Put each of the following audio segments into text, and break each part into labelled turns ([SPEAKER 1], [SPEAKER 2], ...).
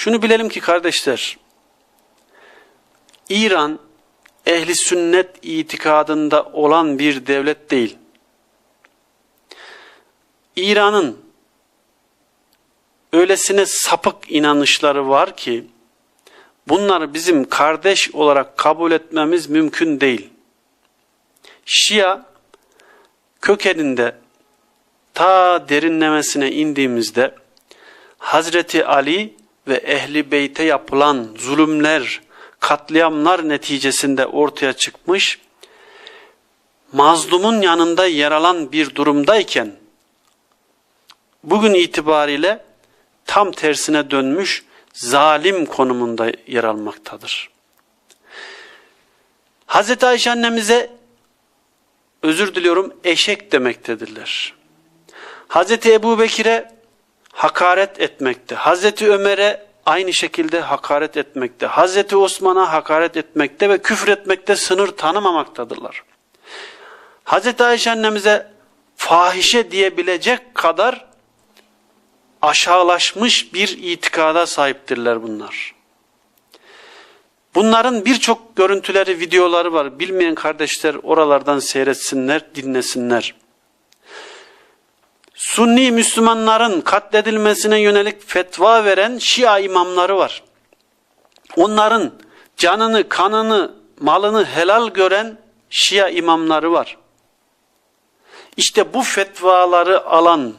[SPEAKER 1] Şunu bilelim ki kardeşler, İran ehli sünnet itikadında olan bir devlet değil. İran'ın öylesine sapık inanışları var ki bunları bizim kardeş olarak kabul etmemiz mümkün değil. Şia kökeninde ta derinlemesine indiğimizde Hazreti Ali ve Ehli Beyt'e yapılan zulümler, katliamlar neticesinde ortaya çıkmış, mazlumun yanında yer alan bir durumdayken, bugün itibariyle tam tersine dönmüş zalim konumunda yer almaktadır. Hazreti Ayşe annemize özür diliyorum eşek demektedirler. Hazreti Ebu Bekir'e hakaret etmekte. Hazreti Ömer'e aynı şekilde hakaret etmekte. Hazreti Osman'a hakaret etmekte ve küfür etmekte sınır tanımamaktadırlar. Hazreti Ayşe annemize fahişe diyebilecek kadar aşağılaşmış bir itikada sahiptirler bunlar. Bunların birçok görüntüleri, videoları var. Bilmeyen kardeşler oralardan seyretsinler, dinlesinler. Sunni Müslümanların katledilmesine yönelik fetva veren Şia imamları var. Onların canını, kanını, malını helal gören Şia imamları var. İşte bu fetvaları alan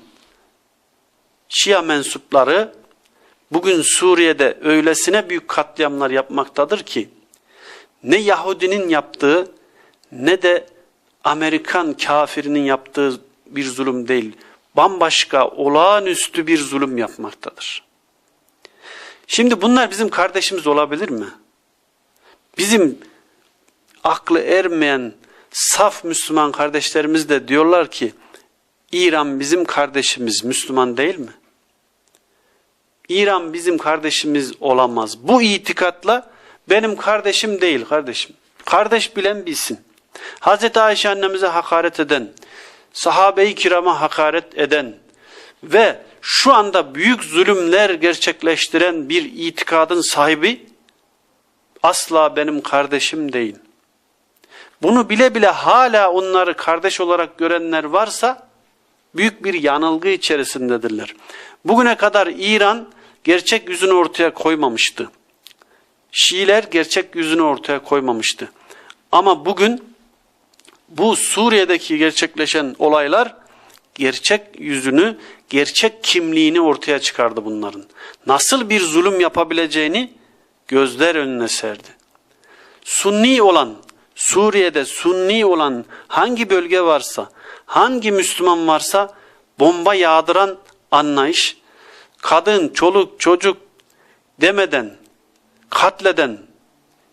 [SPEAKER 1] Şia mensupları bugün Suriye'de öylesine büyük katliamlar yapmaktadır ki ne Yahudinin yaptığı ne de Amerikan kafirinin yaptığı bir zulüm değil. Bambaşka olağanüstü bir zulüm yapmaktadır. Şimdi bunlar bizim kardeşimiz olabilir mi? Bizim aklı ermeyen saf Müslüman kardeşlerimiz de diyorlar ki İran bizim kardeşimiz Müslüman değil mi? İran bizim kardeşimiz olamaz. Bu itikatla benim kardeşim değil kardeşim. Kardeş bilen bilsin. Hazreti Ayşe annemize hakaret eden, sahabe-i kirama hakaret eden ve şu anda büyük zulümler gerçekleştiren bir itikadın sahibi asla benim kardeşim değil. Bunu bile bile hala onları kardeş olarak görenler varsa büyük bir yanılgı içerisindedirler. Bugüne kadar İran gerçek yüzünü ortaya koymamıştı. Şiiler gerçek yüzünü ortaya koymamıştı. Ama bugün bu Suriye'deki gerçekleşen olaylar gerçek yüzünü, gerçek kimliğini ortaya çıkardı bunların. Nasıl bir zulüm yapabileceğini gözler önüne serdi. Sunni olan, Suriye'de Sunni olan hangi bölge varsa, hangi Müslüman varsa bomba yağdıran anlayış, kadın, çoluk, çocuk demeden, katleden,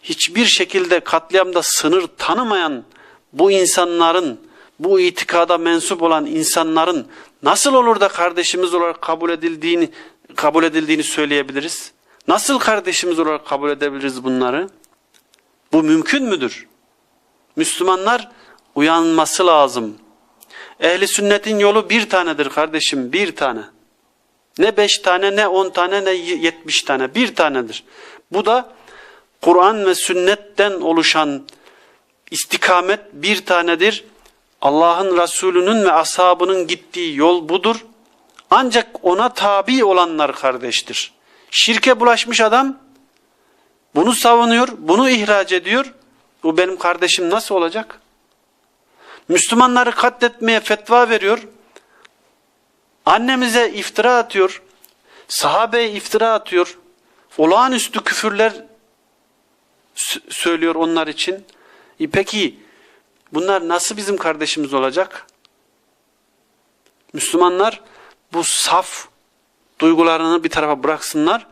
[SPEAKER 1] hiçbir şekilde katliamda sınır tanımayan bu insanların, bu itikada mensup olan insanların nasıl olur da kardeşimiz olarak kabul edildiğini kabul edildiğini söyleyebiliriz? Nasıl kardeşimiz olarak kabul edebiliriz bunları? Bu mümkün müdür? Müslümanlar uyanması lazım. Ehli sünnetin yolu bir tanedir kardeşim, bir tane. Ne beş tane, ne on tane, ne yetmiş tane, bir tanedir. Bu da Kur'an ve sünnetten oluşan istikamet bir tanedir. Allah'ın Resulü'nün ve ashabının gittiği yol budur. Ancak ona tabi olanlar kardeştir. Şirke bulaşmış adam bunu savunuyor, bunu ihraç ediyor. Bu benim kardeşim nasıl olacak? Müslümanları katletmeye fetva veriyor. Annemize iftira atıyor. Sahabeye iftira atıyor. Olağanüstü küfürler söylüyor onlar için. E peki bunlar nasıl bizim kardeşimiz olacak? Müslümanlar bu saf duygularını bir tarafa bıraksınlar.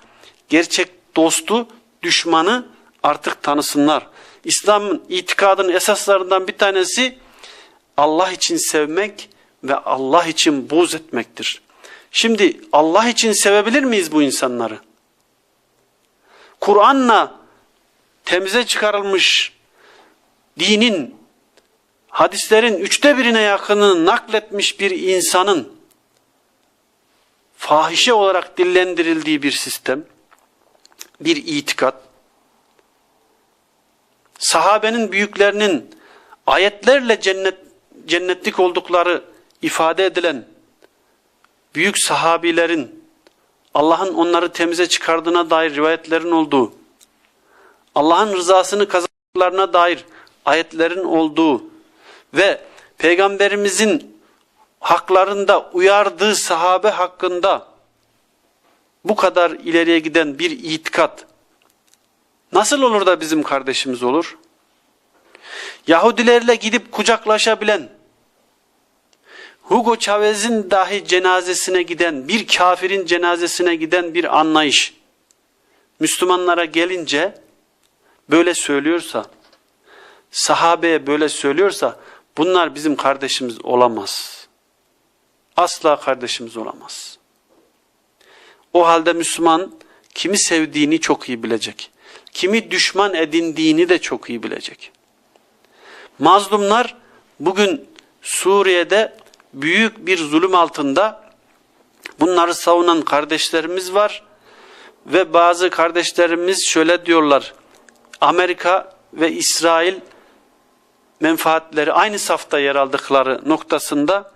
[SPEAKER 1] Gerçek dostu, düşmanı artık tanısınlar. İslam'ın itikadının esaslarından bir tanesi Allah için sevmek ve Allah için buğz etmektir. Şimdi Allah için sevebilir miyiz bu insanları? Kur'an'la temize çıkarılmış dinin, hadislerin üçte birine yakınını nakletmiş bir insanın fahişe olarak dillendirildiği bir sistem, bir itikat. Sahabenin büyüklerinin ayetlerle cennet cennetlik oldukları ifade edilen büyük sahabilerin Allah'ın onları temize çıkardığına dair rivayetlerin olduğu, Allah'ın rızasını kazandıklarına dair ayetlerin olduğu ve Peygamberimizin haklarında uyardığı sahabe hakkında bu kadar ileriye giden bir itikat nasıl olur da bizim kardeşimiz olur? Yahudilerle gidip kucaklaşabilen, Hugo Chavez'in dahi cenazesine giden, bir kafirin cenazesine giden bir anlayış, Müslümanlara gelince böyle söylüyorsa, sahabeye böyle söylüyorsa, bunlar bizim kardeşimiz olamaz. Asla kardeşimiz olamaz. O halde Müslüman kimi sevdiğini çok iyi bilecek. Kimi düşman edindiğini de çok iyi bilecek. Mazlumlar bugün Suriye'de büyük bir zulüm altında bunları savunan kardeşlerimiz var ve bazı kardeşlerimiz şöyle diyorlar. Amerika ve İsrail menfaatleri aynı safta yer aldıkları noktasında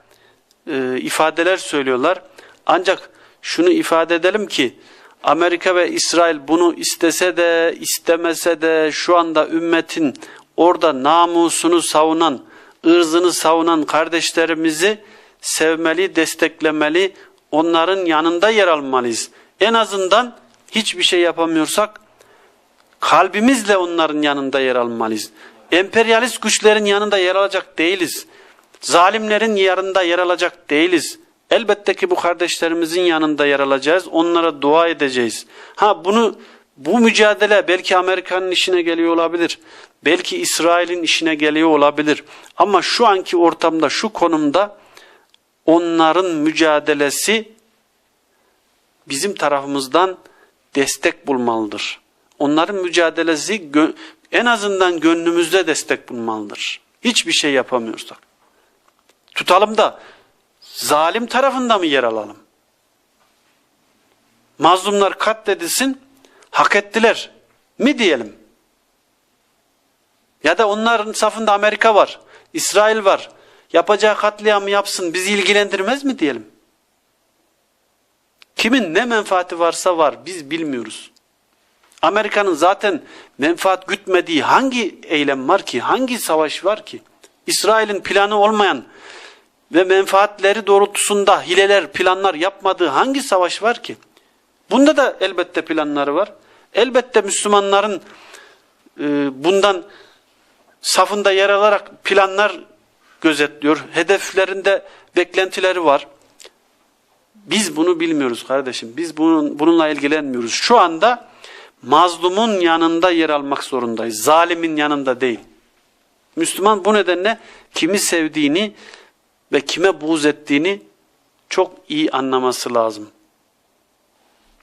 [SPEAKER 1] e, ifadeler söylüyorlar. Ancak şunu ifade edelim ki Amerika ve İsrail bunu istese de istemese de şu anda ümmetin orada namusunu savunan, ırzını savunan kardeşlerimizi sevmeli, desteklemeli, onların yanında yer almalıyız. En azından hiçbir şey yapamıyorsak kalbimizle onların yanında yer almalıyız. Emperyalist güçlerin yanında yer alacak değiliz. Zalimlerin yanında yer alacak değiliz. Elbette ki bu kardeşlerimizin yanında yer alacağız. Onlara dua edeceğiz. Ha bunu bu mücadele belki Amerika'nın işine geliyor olabilir. Belki İsrail'in işine geliyor olabilir. Ama şu anki ortamda, şu konumda onların mücadelesi bizim tarafımızdan destek bulmalıdır. Onların mücadelesi en azından gönlümüzde destek bulmalıdır. Hiçbir şey yapamıyorsak. Tutalım da zalim tarafında mı yer alalım? Mazlumlar katledilsin, hak ettiler mi diyelim? Ya da onların safında Amerika var, İsrail var. Yapacağı katliamı yapsın, bizi ilgilendirmez mi diyelim? Kimin ne menfaati varsa var, biz bilmiyoruz. Amerika'nın zaten menfaat gütmediği hangi eylem var ki, hangi savaş var ki? İsrail'in planı olmayan ve menfaatleri doğrultusunda hileler, planlar yapmadığı hangi savaş var ki? Bunda da elbette planları var. Elbette Müslümanların e, bundan safında yer alarak planlar gözetliyor. Hedeflerinde beklentileri var. Biz bunu bilmiyoruz kardeşim. Biz bunun, bununla ilgilenmiyoruz. Şu anda mazlumun yanında yer almak zorundayız. Zalimin yanında değil. Müslüman bu nedenle kimi sevdiğini ve kime buğz ettiğini çok iyi anlaması lazım.